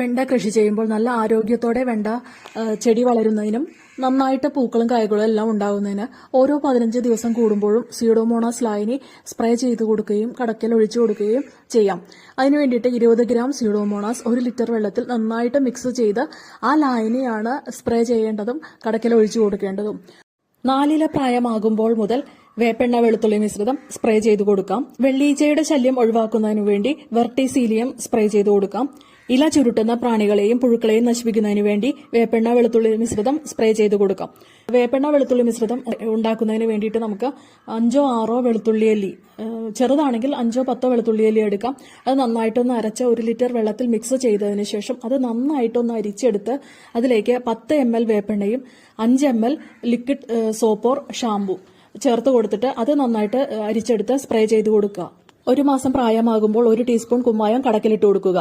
വെണ്ട കൃഷി ചെയ്യുമ്പോൾ നല്ല ആരോഗ്യത്തോടെ വെണ്ട ചെടി വളരുന്നതിനും നന്നായിട്ട് പൂക്കളും കായ്കളും എല്ലാം ഉണ്ടാകുന്നതിന് ഓരോ പതിനഞ്ച് ദിവസം കൂടുമ്പോഴും സീഡോമോണാസ് ലായനി സ്പ്രേ ചെയ്ത് കൊടുക്കുകയും കടക്കൽ ഒഴിച്ചു കൊടുക്കുകയും ചെയ്യാം. അതിനു വേണ്ടിയിട്ട് ഇരുപത് ഗ്രാം സീഡോമോണാസ് ഒരു ലിറ്റർ വെള്ളത്തിൽ നന്നായിട്ട് മിക്സ് ചെയ്ത് ആ ലായനിയാണ് സ്പ്രേ ചെയ്യേണ്ടതും കടക്കൽ ഒഴിച്ചു കൊടുക്കേണ്ടതും. നാലില പ്രായമാകുമ്പോൾ മുതൽ വേപ്പെണ്ണ വെളുത്തുള്ളി മിശ്രിതം സ്പ്രേ ചെയ്തു കൊടുക്കാം. വെള്ളീച്ചയുടെ ശല്യം ഒഴിവാക്കുന്നതിനു വേണ്ടി വെർട്ടിസീലിയം സ്പ്രേ ചെയ്തു കൊടുക്കാം. ഇല ചുരുട്ടുന്ന പ്രാണികളെയും പുഴുക്കളെയും നശിപ്പിക്കുന്നതിന് വേണ്ടി വേപ്പെണ്ണ വെളുത്തുള്ളി മിശ്രിതം സ്പ്രേ ചെയ്ത് കൊടുക്കാം. വേപ്പെണ്ണ വെളുത്തുള്ളി മിശ്രിതം ഉണ്ടാക്കുന്നതിന് വേണ്ടിയിട്ട് നമുക്ക് അഞ്ചോ ആറോ വെളുത്തുള്ളി അല്ലി ചെറുതാണെങ്കിൽ അഞ്ചോ പത്തോ വെളുത്തുള്ളി അല്ലി എടുക്കാം. അത് നന്നായിട്ടൊന്ന് അരച്ച ഒരു ലിറ്റർ വെള്ളത്തിൽ മിക്സ് ചെയ്തതിന് ശേഷം അത് നന്നായിട്ടൊന്ന് അരിച്ചെടുത്ത് അതിലേക്ക് പത്ത് എം എൽ വേപ്പെണ്ണയും അഞ്ച് എം എൽ ലിക്വിഡ് സോപ്പോർ ഷാമ്പു ചേർത്ത് കൊടുത്തിട്ട് അത് നന്നായിട്ട് അരിച്ചെടുത്ത് സ്പ്രേ ചെയ്ത് കൊടുക്കുക. ഒരു മാസം പ്രായമാകുമ്പോൾ ഒരു ടീസ്പൂൺ കുമ്മായം കടക്കിലിട്ട് കൊടുക്കുക.